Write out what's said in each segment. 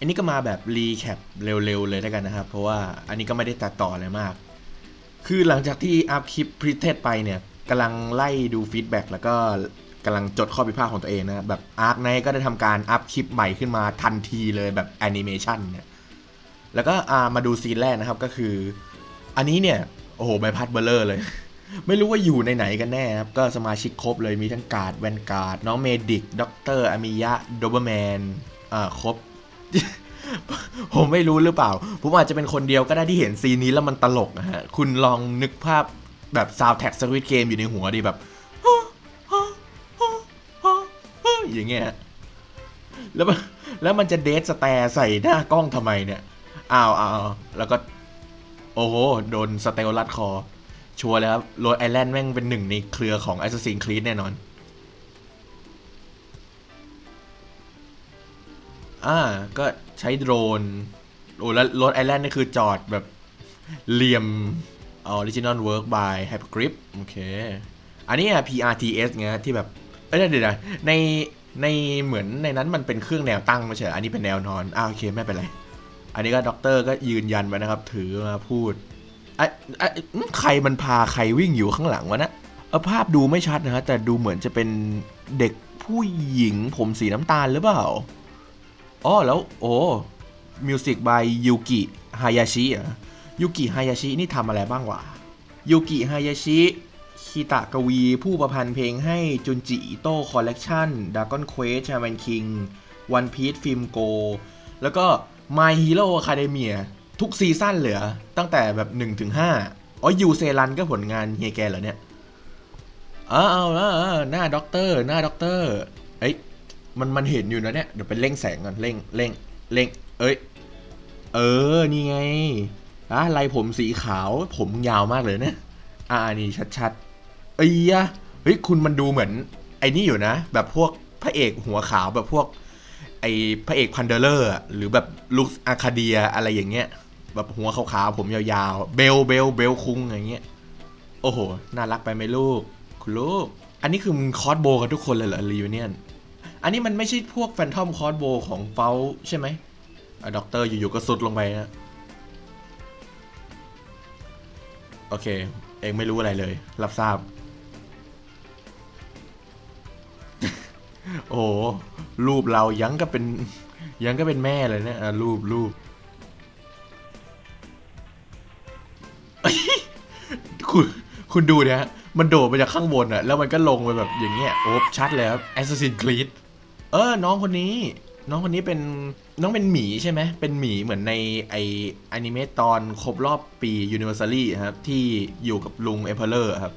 อันนี้ก็มาแบบรีแคปเร็วๆเลยแล้วกันนะครับ เพราะว่าอันนี้ก็ไม่ได้ตัดต่ออะไรมาก คือหลังจากที่อัพคลิปพรีเทสไปเนี่ยกำลังไล่ดูฟีดแบ็กแล้วก็กำลังจดข้อผิดพลาดของตัวเองนะครับแบบอาร์คไนก็ได้ทำการอัพคลิปใหม่ขึ้นมาทันทีเลยแบบแอนิเมชันเนี่ยแล้วก็อ่ามาดูซีนแรกนะครับก็คือ อันนี้เนี่ย โอ้โหใบพัดเบลเลอร์เลย ไม่รู้ว่าอยู่ในไหนกันแน่ครับ ก็สมาชิกครบเลยมีทั้งการ์ดแวนการ์ดน้องเมดิกด็อกเตอร์อามิยะโดเบอร์แมนอ่าครบ ผมไม่รู้หรือเปล่า ผมอาจจะเป็นคนเดียวก็ได้ที่เห็นซีนนี้แล้วมันตลกนะฮะ คุณลองนึกภาพแบบซาวแท็กสวิตเกมอยู่ในหัวดิแบบอย่างเงี้ย แล้วมันแล้วมันจะเดทสแตร์ใส่หน้ากล้องทำไมเนี่ยอ้าวอ้าวแล้วก็ โอ้โห โดนสเตลลัดคอ ชัวร์เลยครับโรดไอแลนด์แม่งเป็นหนึ่งในเครือของ Assassin's Creed แน่นอน อ่า ก็ใช้โดรน โอ้แล้วรถไอแลนด์นี่คือจอดแบบเหลี่ยม Original Work by Hypergrip โอเค อันนี้อะ PRTS ไงที่แบบ เอ้ยเดี๋ยวนะในในเหมือนในนั้นมันเป็นเครื่องแนวตั้งไม่ใช่ อันนี้เป็นแนวนอนอ่าโอเคไม่เป็นไร อันนี้ก็ด็อกเตอร์ก็ยืนยันไว้นะครับ ถือมาพูดไอ้ไอ้ใครมันพาใครวิ่งอยู่ข้างหลังวะนะเออภาพดูไม่ชัดนะฮะแต่ดูเหมือนจะเป็นเด็กผู้หญิงผมสีน้ำตาลหรือเปล่า อ๋อแล้วโอ้มิวสิกบายยูกิฮายาชิอะยูกิฮายาชินี่ทำอะไรบ้างวะยูกิฮายาชิคิตะกวีผู้ประพันธ์เพลงให้จุนจิอิโต้คอลเลกชันดากอนเควสชาแมนคิงวันพีซฟิล์มโก แล้วก็ My Hero Academia ทุกซีซั่นเหลือ ตั้งแต่แบบ 1 ถึง 5 อ๋อยูเซรันก็ผลงานเฮียแกเหรอเนี่ยอาเอาวหน้าด็อกเตอร์ หน้าด็อกเตอร์ เอ้ย มันมันเห็นอยู่นะเนี่ยเดี๋ยวไปเร่งแสงก่อนเร่งเร่งเร่ง เอ้ย เออ นี่ไงอะลายผมสีขาว ผมยาวมากเลยเนี่ยอ่านี่ชัดๆเอ้ยเฮ้ยคุณมันดูเหมือนไอ้นี่อยู่นะ แบบพวกพระเอกหัวขาวแบบพวก ไอพระเอกพันเดอร์เลอร์หรือแบบลุคอาคาเดียอะไรอย่างเงี้ย แบบหัวขาวๆผมยาวๆ เบลเบลเบลคุงอย่างเงี้ย โอ้โห น่ารักไปไหมลูก คุณลูก อันนี้คือมึงคอสโบกันทุกคนเลยเหรอรีวิเนียน อันนี้มันไม่ใช่พวกแฟนทอมคอร์สโบของเฟลใช่ไหมอะด็อกเตอร์อยู่ๆก็สุดลงไปนะ โอเค เองไม่รู้อะไรเลย รับทราบ โอ้รูปเรายังก็เป็นยังก็เป็นแม่เลยเนี่ยอะรูปรูปคุณคุณดูนะฮะมันโดดมาจากข้างบนอะแล้วมันก็ลงไปแบบอย่างเงี้ยโอ้ชัดเลยครับ Assassin's Creed เออ น้องคนนี้ น้องคนนี้เป็นน้องเป็นหมีใช่ไหมเป็นหมีเหมือนในไออนิเมตตอนครบรอบปี Universally ครับ ที่อยู่กับลุงเอ p พ r อร์ครับ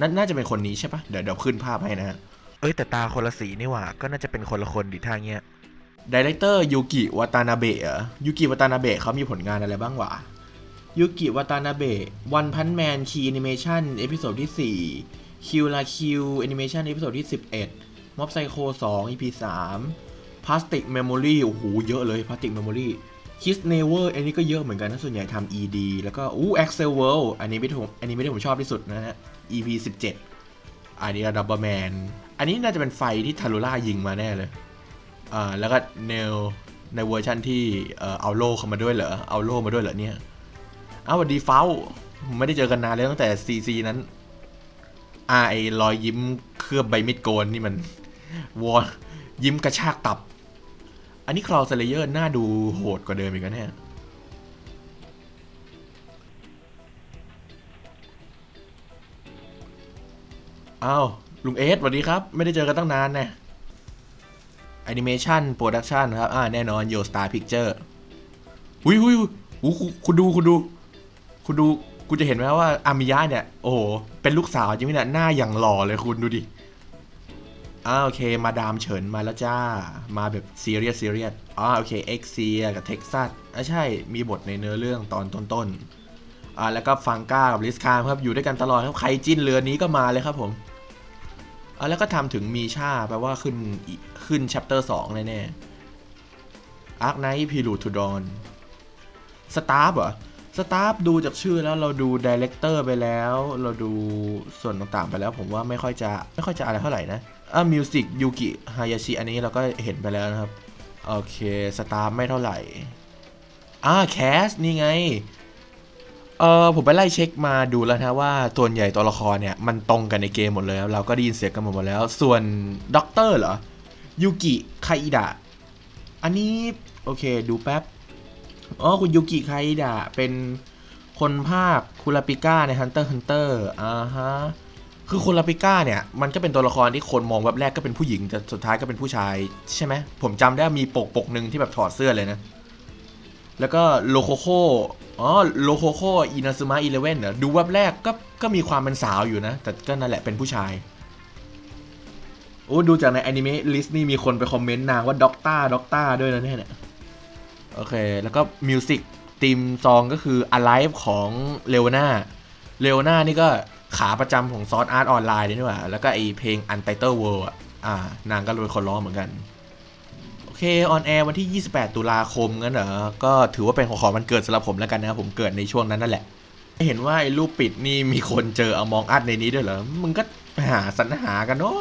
นาน่าจะเป็นคนนี้ใช่ปะเดี๋ยวเดี๋ยวขึ้นภาพให้นะฮะเอ้ยแต่ตาคนละสีนี่หว่า ก็น่าจะเป็นคนละคนดิท่าเงี้ยดีเลกเตอร์ยูกิวาตานาเบะเหรอยูกิวาตานาเบะเขามีผลงานอะไรบ้างวะยูกิวาตานาเบะวันพันแมนคีแอนิเมชันเอพิโซดที่4คิวลาคิวแอนิเมชันเอพิโซดที่ 11 ม็อบไซโค2 EP 3พลาสติกเมมโมรีโอ้โหเยอะเลยพลาสติกเมมโมรีคิสเนเวอร์อันนี้ก็เยอะเหมือนกันนะส่วนใหญ่ทำ ED แล้วก็อู้ Excel World อันนี้ไม่ผมอันนี้ไม่ที่ผมชอบที่สุดนะฮะ EP 17 อันนี้ดับเบิลแมนอันนี้น่าจะเป็นไฟที่ทารุล่ายิงมาแน่เลยอ่าแล้วก็เนลในเวอร์ชันที่เอาโล่เข้ามาด้วยเหรอ เอาโล่มาด้วยเหรอเนี่ยอ้าวสวัสดีเฟ้าไม่ได้เจอกันนานแล้วตั้งแต่ซีซีนั้นอ่าไอรอยยิ้มเคลือบใบมิดโกนนี่มัน วอนยิ้มกระชากตับ อันนี้คลาวสเลเยอร์น่าดูโหดกว่าเดิมอีกนะเนี่ยอ้าวลุงเอสสวัสดีครับ ไม่ได้เจอกันตั้งนานแน่แอนิเมชันโปรดักชันครับ อ่า แน่นอนโยสตาร์พิกเจอร์หุยหุยหุยคุณคุณดู คุณดู คุณดู คุณจะเห็นไหมว่าอามิยะเนี่ย โอ้โห เป็นลูกสาวจริงไหมเนี่ยหน้าอย่างหล่อเลยคุณดูดิ อ่าโอเคมาดามเฉินมาแล้วจ้า มาแบบซีเรียสซีเรียสอ่าโอเคเอ็กเซียกับเท็กซัสอะใช่มีบทในเนื้อเรื่องตอนต้นๆอ่าแล้วก็ฟังก้ากับลิสคามครับอยู่ด้วยกันตลอดครับใครจิ้นเรือนี้ก็มาเลยครับผมอะแล้วก็ทำถึงมีชาแปลว่าขึ้นขึ้น chapter 2แน่ๆอาร์คไนท์พีรูทูดอนสตาฟเหรอสตาฟดูจากชื่อแล้วเราดูดีเลกเตอร์ไปแล้ว เราดูส่วนต่างๆไปแล้ว ผมว่าไม่ค่อยจะไม่ค่อยจะอะไรเท่าไหร่นะ อะมิวสิกยูกิฮายาชิอันนี้เราก็เห็นไปแล้วนะครับ โอเค สตาร์ไม่เท่าไหร่ อ่าแคส นี่ไง เออผมไปไล่เช็คมาดูแล้วนะว่าส่วนใหญ่ตัวละครเนี่ย มันตรงกันในเกมหมดเลยเราก็ได้ยินเสียงกันหมดแล้ว ส่วนด็อกเตอร์เหรอยูกิไคอิดะอันนี้ โอเคดูแป๊บอ๋อคุณยูกิไคอิดะเป็นคนภาคคุราปิก้าใน Hunter x Hunter อ่าฮะ คือคุราปิก้าเนี่ย มันก็เป็นตัวละครที่คนมองแบบแรกก็เป็นผู้หญิงแต่สุดท้ายก็เป็นผู้ชาย ใช่ไหม ผมจำได้มีปกปกหนึ่งที่แบบถอดเสื้อเลยนะ แล้วก็โลโคโคอ๋อโลโคโคอินาซึมะอีเลเว่นเหรอดูแวบแรกก็ก็มีความเป็นสาวอยู่นะ แต่ก็นั่นแหละเป็นผู้ชายโอ้ดูจากในอนิเมะลิสต์นี่มีคนไปคอมเมนต์นางว่าด็อกต้าด็อกต้าด้วยนะเนี่ยโอเค แล้วก็มิวสิกทีมซองก็คือ Alive ของเล o นาเล o นานี่ก็ ขาประจำของซอสอาร์ตออนไลน์นี่ว่า แล้วก็ไอเพลง Untitled World อะอ่านางก็เป็นคนร้องเหมือนกัน โอเค ออนแอร์วันที่ 28 ตุลาคมงั้นเหรอ ก็ถือว่าเป็นของขอมันเกิดสำหรับผมแล้วกันนะผมเกิดในช่วงนั้นนั่นแหละ เห็นว่าไอ้รูปปิดนี่มีคนเจอเอามองอัดในนี้ด้วยเหรอ มึงก็หาสรรหากันเนาะ